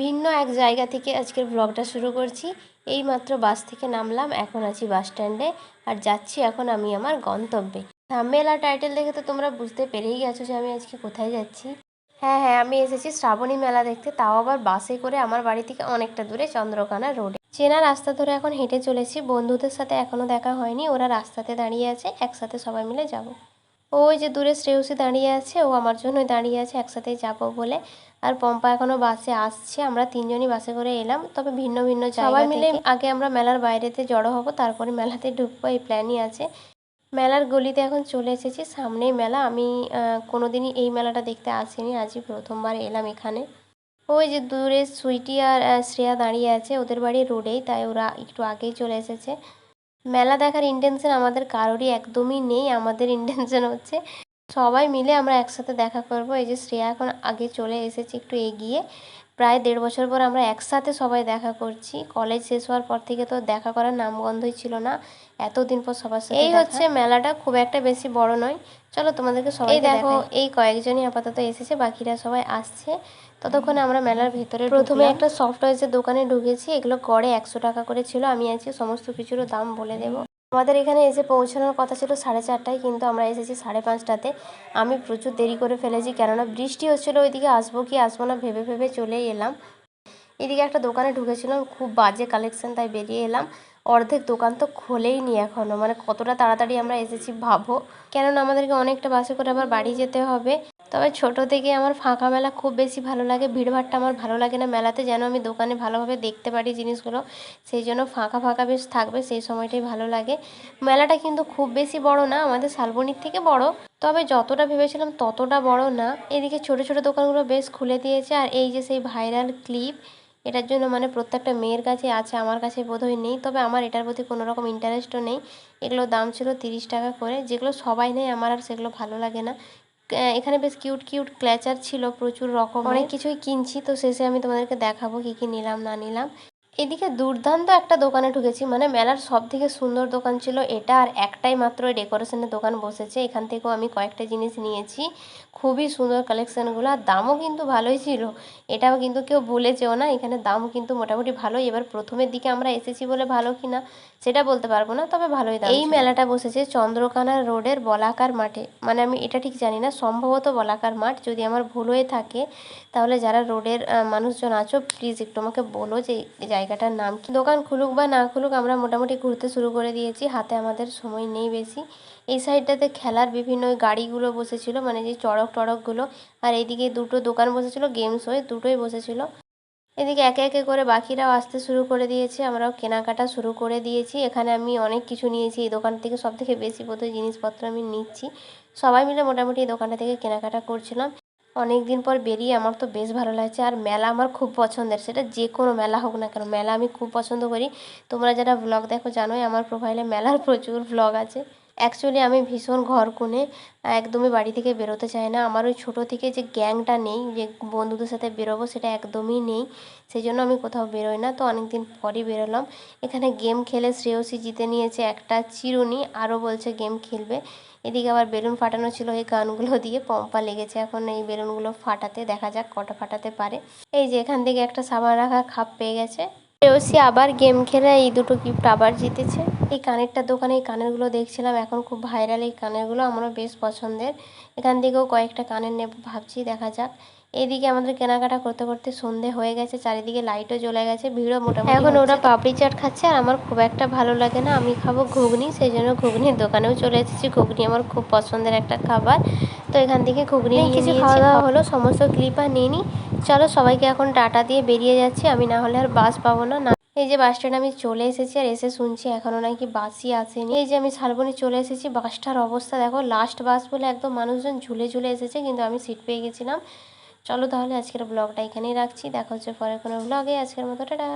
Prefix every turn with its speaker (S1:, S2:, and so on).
S1: ভিন্ন এক জায়গা থেকে আজকের ব্লগটা শুরু করছি। এই মাত্র বাস থেকে নামলাম, এখন আছি বাস স্ট্যান্ডে। আর যাচ্ছি এখন আমি আমার গন্তব্যে। থাম্বেল আর টাইটেল দেখে তো তোমরা বুঝতে পেরেই গেছো যে আমি আজকে কোথায় যাচ্ছি। হ্যাঁ হ্যাঁ আমি এসেছি শ্রাবণী মেলা দেখতে। তাও আবার বাসে করে আমার বাড়ি থেকে অনেকটা দূরে চন্দ্রকোনা রোডে চেনা রাস্তা ধরে এখন হেঁটে চলেছি। বন্ধুদের সাথে এখনও দেখা হয়নি। ওরা রাস্তাতে দাঁড়িয়ে আছে। একসাথে সবাই মিলে যাব। ওই যে দূরে শ্রেয়সী দাঁড়িয়ে আছে ও আমার জন্যই দাঁড়িয়ে আছে একসাথেই যাব বলে। আর পম্পা এখনও বাসে আসছে আমরা তিনজনই বাসে করে এলাম তবে ভিন্ন ভিন্ন সবাই মিলে আগে আমরা মেলার বাইরেতে জড়ো হব তারপরে মেলাতে ঢুকবো এই প্ল্যানই আছে। মেলার গলিতে এখন চলে এসেছি সামনেই মেলা। আমি কোনোদিনই এই মেলাটা দেখতে আসিনি আজই প্রথমবার এলাম এখানে। ওই যে দূরে সুইটি আর শ্রেয়া দাঁড়িয়ে আছে ওদের বাড়ি রোডেই তাই ওরা একটু আগেই চলে এসেছে। মেলা দেখার ইন্টেনশন আমাদের কারোরই একদমই নেই, আমাদের ইন্টেনশন হচ্ছে সবাই মিলে আমরা একসাথে দেখা করব। এই যে শ্রেয়া এখন আগে চলে এসেছে একটু এগিয়ে। প্রায় দেড় বছর পর আমরা একসাথে সবাই দেখা করছি। কলেজ শেষ হওয়ার পর থেকে তো দেখা করার নামগন্ধই ছিল না। এতদিন পর সবার সাথে এই হচ্ছে মেলাটা খুব একটা বেশি বড় নয়। চলো তোমাদেরকে সবাই দেখো এই কয়েকজনই আপাতত এসেছে বাকিরা সবাই আসছে। ততক্ষণে আমরা মেলার ভেতরে প্রথমে একটা সফটওয়্যার্সের দোকানে ঢুকেছি এগুলো গড়ে একশো টাকা করে ছিল। আমি আজকে সমস্ত কিছুরও দাম বলে দেবো। আমাদের এখানে এসে পৌঁছানোর কথা ছিল সাড়ে চারটায়, কিন্তু আমরা এসেছি সাড়ে পাঁচটাতে। আমি প্রচুর দেরি করে ফেলেছি, কেননা বৃষ্টি হচ্ছিল, ওইদিকে আসব কি আসব না ভেবে ভেবে চলেই এলাম। এদিকে একটা দোকানে ঢুকেছিলাম, খুব বাজে কালেকশন তাই বেরিয়ে এলাম। অর্ধেক দোকান তো খোলেই নি এখনও মানে কতটা তাড়াতাড়ি আমরা এসেছি ভাবো। কেননা আমাদেরকে অনেকটা বাসে করে আবার বাড়ি যেতে হবে। তবে ছোট থেকে আমার ফাঁকা মেলা খুব বেশি ভালো লাগে। ভিড়ভাড়টা আমার ভালো লাগে না মেলাতে যেন আমি দোকানে ভালোভাবে দেখতে পারি জিনিসগুলো। সেই জন্য ফাঁকা ফাঁকা বেশ থাকবে, সেই সময়টাই ভালো লাগে। মেলাটা কিন্তু খুব বেশি বড় না, আমাদের শালবনির থেকে বড়। তবে যতটা ভেবেছিলাম ততটা বড় না। এদিকে ছোট ছোট দোকানগুলো বেশ খুলে দিয়েছে। আর এই যে সেই ভাইরাল ক্লিপ, এটার জন্য মানে প্রত্যেকটা মেয়ের কাছে আছে, আমার কাছে বোধহয় নেই। তবে আমার এটার প্রতি কোনো রকম ইন্টারেস্টও নেই। এগুলোর দাম ছিল তিরিশ টাকা করে। যেগুলো সবাই নেয়, আমার আর সেগুলো ভালো লাগে না। এখানে বেশ কিউট কিউট ক্ল্যাচার ছিল, প্রচুর রকম অনেক কিছুই কিনছি, তো শেষে আমি তোমাদেরকে দেখাবো কি কি নিলাম, না নিলাম। এদিকে দুর্দান্ত একটা দোকানে ঢুকেছি মানে মেলার সব থেকে সুন্দর দোকান ছিল এটা আর একটাই মাত্র ডেকোরেশনের দোকান বসেছে। এখান থেকেও আমি কয়েকটা জিনিস নিয়েছি খুবই সুন্দর কালেকশানগুলো আর দামও কিন্তু ভালোই ছিল। এটাও কিন্তু কেউ বলেছেও না এখানে দাম কিন্তু মোটামুটি ভালোই। এবার প্রথমের দিকে আমরা এসেছি বলে ভালো কি না সেটা বলতে পারব না তবে ভালোই দাম এই মেলাটা বসেছে চন্দ্রকানা রোডের বলাকার মাঠে। মানে আমি এটা ঠিক জানি না সম্ভবত বলাকার মাঠ। যদি আমার ভুল হয়ে থাকে তাহলে যারা রোডের মানুষজন আছো প্লিজ একটু আমাকে বলো যে এই জায়গাটার নাম কি? দোকান খুলুক বা না খুলুক, আমরা মোটামুটি ঘুরতে শুরু করে দিয়েছি। হাতে আমাদের সময় নেই বেশি। এই সাইডটাতে খেলার বিভিন্ন গাড়িগুলো বসেছিল মানে যে চড়ক টড়কগুলো। আর এইদিকে দুটো দোকান বসেছিল, গেমস হয়ে দুটোই বসেছিল। এদিকে একে একে করে বাকিরাও আসতে শুরু করে দিয়েছে, আমরাও কেনাকাটা শুরু করে দিয়েছি। এখানে আমি অনেক কিছু নিয়েছি, এই দোকান থেকে সব থেকে বেশি বোধহয় জিনিসপত্র আমি নিচ্ছি। সবাই মিলে মোটামুটি এই দোকানটা থেকে কেনাকাটা করছিলাম। অনেক দিন পর বেরিয়ে আমার তো বেশ ভালো লাগছে। আর মেলা আমার খুব পছন্দের, সেটা যে কোনো মেলা হোক না কেন। মেলা আমি খুব পছন্দ করি। তোমরা যারা ব্লগ দেখো জানোই আমার প্রোফাইলে মেলার প্রচুর ব্লগ আছে। অ্যাকচুয়ালি আমি ভীষণ ঘর কোণে একদমই বাড়ি থেকে বেরোতে চাই না। আমার ওই ছোটো থেকে যে গ্যাংটা নেই, যে বন্ধুদের সাথে বেরোবো সেটা একদমই নেই। সেই জন্য আমি কোথাও বেরোই না। তো অনেক দিন পরই বেরোলাম। এখানে গেম খেলে শ্রেয়সী জিতে নিয়েছে একটা চিরুনি, আরও বলছে গেম খেলবে। এদিকে আবার বেলুন ফাটানো ছিল, এই গানগুলো দিয়ে পম্পা লেগেছে। এখন এই বেলুনগুলো ফাটাতে, দেখা যাক কটা ফাটাতে পারে। এই যে এখান থেকে একটা সাবান রাখা খাপ পেয়ে গেছে। শ্রেয়সী আবার গেম খেলে, এই দুটো গিফট আবার জিতেছে। এই কানেরটা দোকানে, এই কানেরগুলো দেখছিলাম, এখন খুব ভাইরাল এই কানেরগুলো, আমারও বেশ পছন্দের। এখান থেকেও কয়েকটা কানের নেব ভাবছি, দেখা যাক। এদিকে আমাদের কেনাকাটা করতে করতে সন্ধে হয়ে গেছে চারিদিকে লাইটও জ্বলে গেছে ভিড়ও মোটামুটি এখন ওরা পাপড়ি চাট খাচ্ছে আর আমার খুব একটা ভালো লাগে না। আমি খাব ঘুগনি সেই জন্য ঘুগনির দোকানেও চলে এসেছি। ঘুগনি আমার খুব পছন্দের একটা খাবার। তো এখান থেকে ঘুগনি কিছু খাওয়া দাওয়া হলো সমস্ত ক্লিপ আর নিয়ে নিই চলো সবাইকে এখন টাটা দিয়ে বেরিয়ে যাচ্ছি। আমি না হলে আর বাস পাবো না। না এই যে বাস স্ট্যান্ড আমি চলে এসেছি আর এসে শুনছি এখনও নাকি বাসই আসেনি। এই যে আমি শালবনি চলে এসেছি। বাসটার অবস্থা দেখো লাস্ট বাস বলে একদম মানুষজন ঝুলে ঝুলে এসেছে কিন্তু আমি সিট পেয়ে গেছিলাম। চলো তাহলে আজকের ব্লগটা এখানেই রাখছি। দেখা হচ্ছে পরে কোনো ব্লগে। আজকের মতো টাটা।